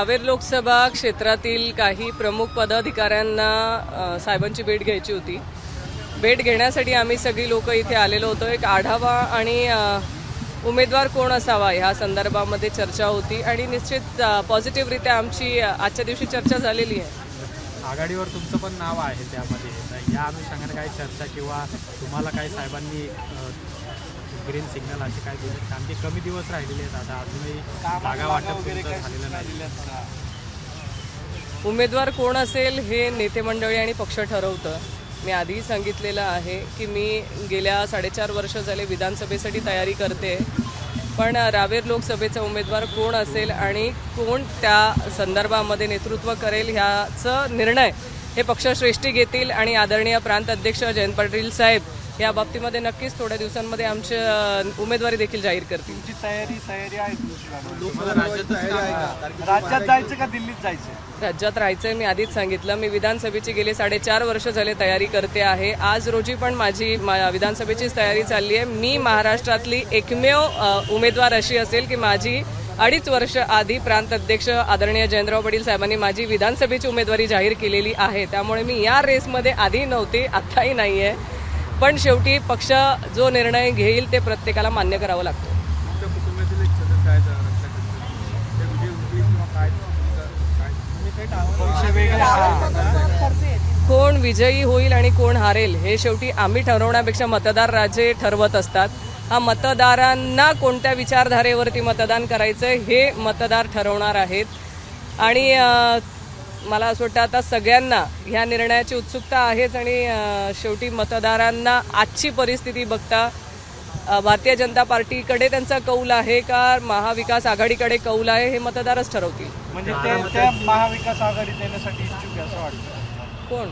कावेर लोकसभा क्षेत्रातील काही प्रमुख पदाधिकाऱ्यांना साहेबांची भेट घ्यायची होती. भेट घेण्यासाठी आम्ही सगळी लोक इथे आलेलो होतो. एक आढावा आणि उमेदवार कोण असावा ह्या संदर्भामध्ये चर्चा होती आणि निश्चित पॉझिटिव्हरित्या आमची आजच्या दिवशी चर्चा झालेली आहे. आघाडीवर तुमचं पण नाव आहे त्यामध्ये. या अनुषंगाने काही चर्चा किंवा तुम्हाला काही साहेबांनी ग्रीन सिग्नल असे काय दिले कारण की कमी दिवस राहिलेले आहेत आता. अजूनही जागा वाटप तुमचं झालेलं नाही. उमेदवार कोण असेल हे नेते मंडळी आणि पक्ष ठरवतं. मी आधीही सांगितलेलं आहे की मी गेल्या साडेचार वर्ष झाले विधानसभेसाठी तयारी करते. पण रावेर लोकसभेचा उमेदवार कोण असेल आणि कोण त्या संदर्भामध्ये नेतृत्व करेल ह्याचं निर्णय हे पक्षश्रेष्ठी घेतील आणि आदरणीय प्रांत अध्यक्ष जयंत पाटील साहेब या बाबतीमध्ये नक्कीच थोड्या दिवसांमध्ये आमची उमेदवारी देखील जाहीर करतील. तुमची तयारी तयारी आहे तुमची राज्यात जायचं का दिल्लीत जायचं? राज्यात राहायचंय मी आधीच सांगितलं. मी विधानसभेची गेली साडेचार वर्ष झाले तयारी करते आहे. आज रोजी पण माझी मा- विधानसभेचीच तयारी चालली आहे. मी महाराष्ट्रातली एकमेव उमेदवार अशी असेल की माझी अडीच वर्ष आधी प्रांत अध्यक्ष आदरणीय जयंतराव पाटील साहेबांनी माझी विधानसभेची उमेदवारी जाहीर केलेली आहे. त्यामुळे मी या रेसमध्ये आधी नव्हते आत्ताही नाही आहे पण शेवटी पक्ष जो निर्णय घेईल ते प्रत्येकाला मान्य करावं लागतं. हा. कोण विजयी होईल आणि कोण हारेल हे शेवटी आम्ही ठरवण्यापेक्षा मतदार राजे ठरवत असतात. हा मतदारांना कोणत्या विचारधारेवरती मतदान करायचं हे मतदार ठरवणार आहेत. आणि मला असं वाटतं आता सगळ्यांना ह्या निर्णयाची उत्सुकता आहेच आणि शेवटी मतदारांना आजची परिस्थिती बघता भारतीय जनता पार्टीकडे त्यांचा कौल आहे का महाविकास आघाडीकडे कौल आहे हे मतदारच ठरवतील म्हणजे ते महाविकास आघाडीत येण्यासाठी इच्छुक असं वाटतं कोण.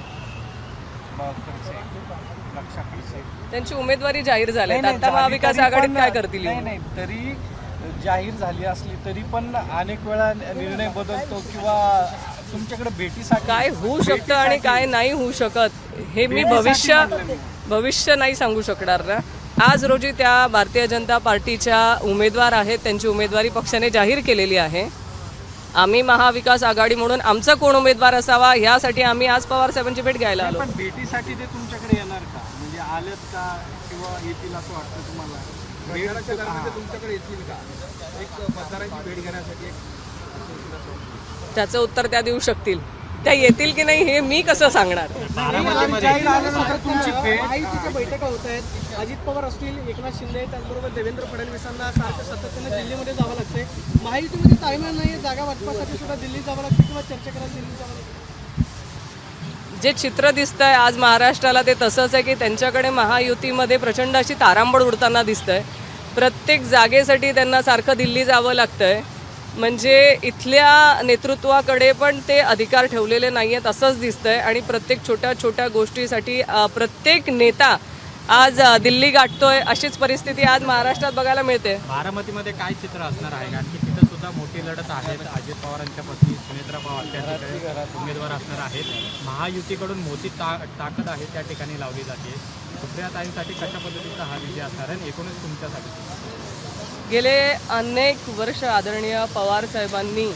त्यांची उमेदवारी जाहीर झाली आता महाविकास आघाडीत काय करतील? नाही तरी जाहीर झाली असली तरी पण अनेक वेळा निर्णय बदलतो किंवा तुमच्याकडे भेटीसाठी काय होऊ शकतं आणि काय नाही होऊ शकत हे मी भविष्य भविष्य नाही सांगू शकणार ना. आज रोजी त्या भारतीय जनता पार्टीच्या उमेदवार आहेत त्यांची उमेदवारी पक्षाने जाहीर केलेली आहे. आम्ही महाविकास आघाडी म्हणून आमचा कोण उमेदवार असावा यासाठी आम्ही आज पवार साहेबांची भेट घ्यायला आलो. पण भेटीसाठी ते तुमच्याकडे येणार का? म्हणजे आलेत का किंवा येतील असं वाटतं तुम्हाला? तुमच्याकडे येतील का? एक मतदारांची भेट घेण्यासाठी त्याचं उत्तर त्या देऊ शकतील. त्या येतील की नाही हे मी कसं सांगणार? तुमची महायुतीच्या बैठका होत आहेत. अजित पवार असतील एकनाथ शिंदे त्याचबरोबर देवेंद्र फडणवीसांना सारखं सातत्याने दिल्लीमध्ये जावं लागतंय. महायुतीमध्ये ताळमेळ नाही जागा वाटपासाठी सुद्धा दिल्लीत जावं लागतं किंवा चर्चा करायला दिल्लीत जावं लागतं जे चित्र दिसतंय आज महाराष्ट्राला ते तसंच आहे की त्यांच्याकडे महायुतीमध्ये प्रचंड अशी तारांबळ उडताना दिसतंय. प्रत्येक जागेसाठी त्यांना सारखं दिल्ली जावं लागतंय. म्हणजे इथल्या नेतृत्वाकडे पण ते अधिकार ठेवलेले नाही आहेत असंच दिसतंय. आणि प्रत्येक छोट्या छोट्या गोष्टीसाठी प्रत्येक नेता आज दिल्ली गाठतोय अशीच परिस्थिती आज महाराष्ट्रात बघायला मिळते. बारामतीमध्ये काय चित्र असणार आहे? कारण की तिथं सुद्धा मोठी लढत आहे अजित पवारांच्या पत्नी सुनेत्रा पवार उमेदवार असणार आहेत. महायुतीकडून मोठी ता ताकद आहे त्या ठिकाणी लावली जाते. सुप्रियाताईंसाठी कशा पद्धतीचा हा विजय असणार आहे? एकूणच तुमच्यासाठी. गेले अनेक वर्ष आदरणीय पवार साहेबांनी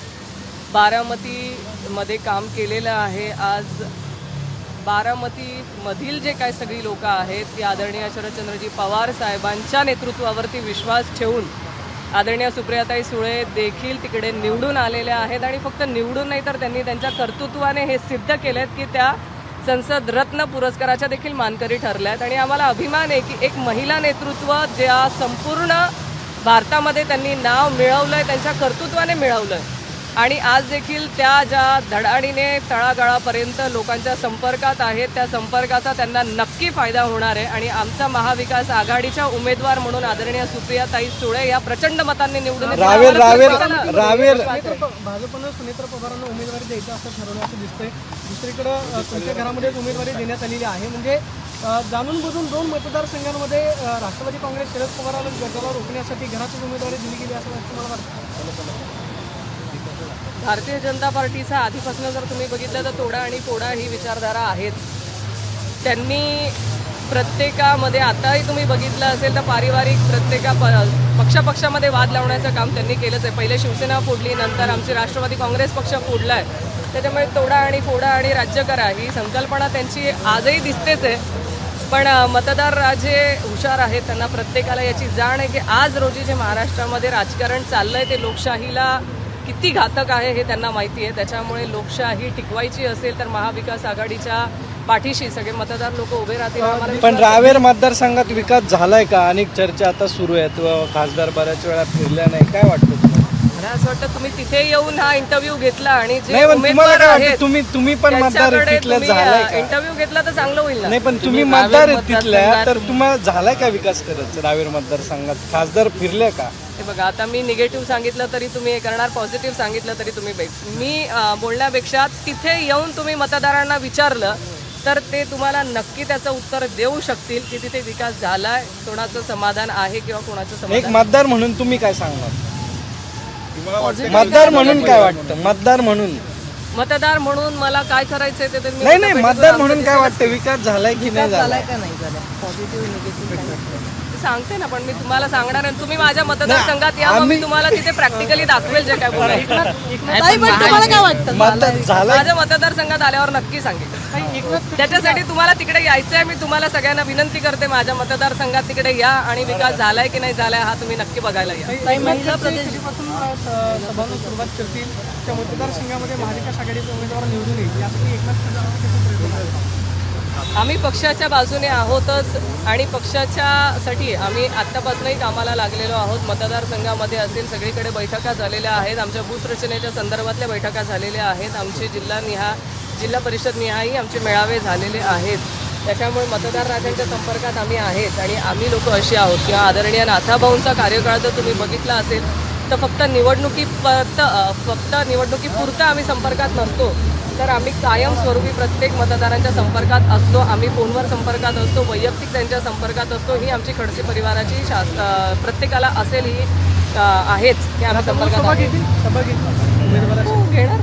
बारामतीमध्ये काम केलेलं आहे. आज बारामतीमधील जे काही सगळी लोक आहेत ती आदरणीय शरदचंद्रजी पवार साहेबांच्या नेतृत्वावरती विश्वास ठेवून आदरणीय सुप्रियाताई सुळे देखील तिकडे निवडून आलेल्या आहेत आणि फक्त निवडून नाही तर त्यांनी त्यांच्या कर्तृत्वाने हे सिद्ध केलेत की त्या संसद रत्न पुरस्काराच्या देखील मानकरी आहेत आणि आम्हाला अभिमान आहे की एक महिला नेतृत्व ज्या संपूर्ण भारतामध्ये त्यांनी नाव मिळवलंय त्यांच्या कर्तृत्वाने मिळवलंय. आणि आज देखील त्या ज्या धडाडीने तळागाळापर्यंत लोकांच्या संपर्कात आहेत त्या संपर्काचा त्यांना नक्की फायदा होणार आहे. आणि आमचा महाविकास आघाडीच्या उमेदवार म्हणून आदरणीय सुप्रियाताई सुळे या प्रचंड मतांनी निवडून. रावेर रावेर रावेर. भाजपनं सुनेत्र पवारांना उमेदवारी द्यायचं असं ठरवलं असं दिसतंय. दुसरीकडं तुमच्या घरामध्येच उमेदवारी देण्यात आलेली आहे. म्हणजे जाणून बुजून दोन मतदारसंघांमध्ये राष्ट्रवादी काँग्रेस शरद पवारांना गटाला रोखण्यासाठी घराची उमेदवारी दिली गेली असं तुम्हाला? वाटतं भारतीय जनता पार्टीचा आधीपासून जर तुम्ही बघितलं तर तोडा आणि पोडा ही विचारधारा आहेत. त्यांनी प्रत्येकामध्ये आताही तुम्ही बघितलं असेल तर पारिवारिक प्रत्येका प- पक्षापक्षामध्ये वाद लावण्याचं काम त्यांनी केलंच आहे. पहिले शिवसेना फोडली नंतर आमची राष्ट्रवादी काँग्रेस पक्ष फोडला आहे त्याच्यामुळे तोडा आणि फोडा आणि राज्य करा ही संकल्पना त्यांची आजही दिसतेच आहे. पण मतदार राजे हुशार आहेत त्यांना प्रत्येकाला याची जाण आहे की आज रोजी जे महाराष्ट्रामध्ये राजकारण चाललंय ते लोकशाहीला किती घातक आहे हे त्यांना माहिती आहे. त्याच्यामुळे लोकशाही टिकवायची असेल तर महाविकास आघाडीच्या पाठीशी सगळे मतदार लोक उभे राहतील. पण रावेर मतदारसंघात विकास झालाय का? अनेक चर्चा आता सुरू आहेत. खासदार बऱ्याच वेळा फिरल्या नाही. काय वाटतं? मला असं वाटतं तुम्ही तिथे येऊन हा इंटरव्ह्यू घेतला आणि जे नाही पण तुम्हाला उमेदवार काय वाटतं? आहेत तुम्ही तुम्ही पण मतदार आहे तिथल्या झालाय का? इंटरव्ह्यू घेतला तर चांगलं होईल ना. नाही पण तुम्ही मतदार तिथल्या तर तुम्हाला झालाय का विकास करत रावेर मतदारसंघात? खासदार फिरले का? हे बघा आता मी निगेटिव्ह सांगितलं तरी तुम्ही हे करणार पॉझिटिव्ह सांगितलं तरी तुम्ही बे- मी अं, बोलण्यापेक्षा तिथे येऊन तुम्ही मतदारांना विचारलं तर ते तुम्हाला नक्की त्याचं उत्तर देऊ शकतील की तिथे विकास झालाय कोणाचं समाधान आहे किंवा कोणाचं एक समाधान मतदार म्हणून तुम्ही काय सांगणार? मतदार म्हणून काय वाटतं? मतदार म्हणून. मतदार म्हणून मला काय करायचंय ते तर मी नाही नाही मतदार म्हणून काय वाटतं? विकास झालाय की नाही झालाय? सांगते ना पण मी तुम्हाला सांगणार आहे तुम्ही माझ्या मतदारसंघात या मग मी तुम्हाला तिथे प्रॅक्टिकली दाखवेल जे काय बोलायचं ताई पण तुम्हाला काय वाटतं? माझ्या मतदारसंघात आल्यावर नक्की सांगेल. त्याच्यासाठी तुम्हाला तिकडे यायचं आहे मी तुम्हाला सगळ्यांना विनंती करते माझ्या मतदारसंघात तिकडे या आणि विकास झालाय की नाही झालाय हा तुम्ही नक्की बघायला या. महिला सभांना सुरुवात करतील. त्या मतदारसंघामध्ये महाविकास आघाडीचे उमेदवार निवडून येईल. यासाठी एकनाथ खडसे कसे प्रयत्न करतात? आम्ही पक्षाच्या बाजूने आहोतच आणि पक्षाच्यासाठी आम्ही आत्तापासूनही कामाला लागलेलो आहोत. मतदारसंघामध्ये असेल सगळीकडे बैठका झालेल्या आहेत. आमच्या बूथ रचनेच्या संदर्भातल्या बैठका झालेल्या आहेत. आमचे जिल्हा निहा जिल्हा परिषद निहाही आमचे मेळावे झालेले आहेत. त्याच्यामुळे मतदार राजांच्या संपर्कात आम्ही आहेत आणि आम्ही लोक अशी आहोत. किंवा आदरणीय नाथाभाऊंचा कार्यकाळ जर तुम्ही बघितला असेल तर फक्त निवडणुकीपर्यंत फक्त निवडणुकीपुरता आम्ही संपर्कात नसतो. तर आम्ही कायमस्वरूपी प्रत्येक मतदारांच्या संपर्कात असतो. आम्ही फोनवर संपर्कात असतो वैयक्तिक त्यांच्या संपर्कात असतो. ही आमची खडसे परिवाराची शास प्रत्येकाला असेल ही आहेच. की आम्ही संपर्कात हो, घेणार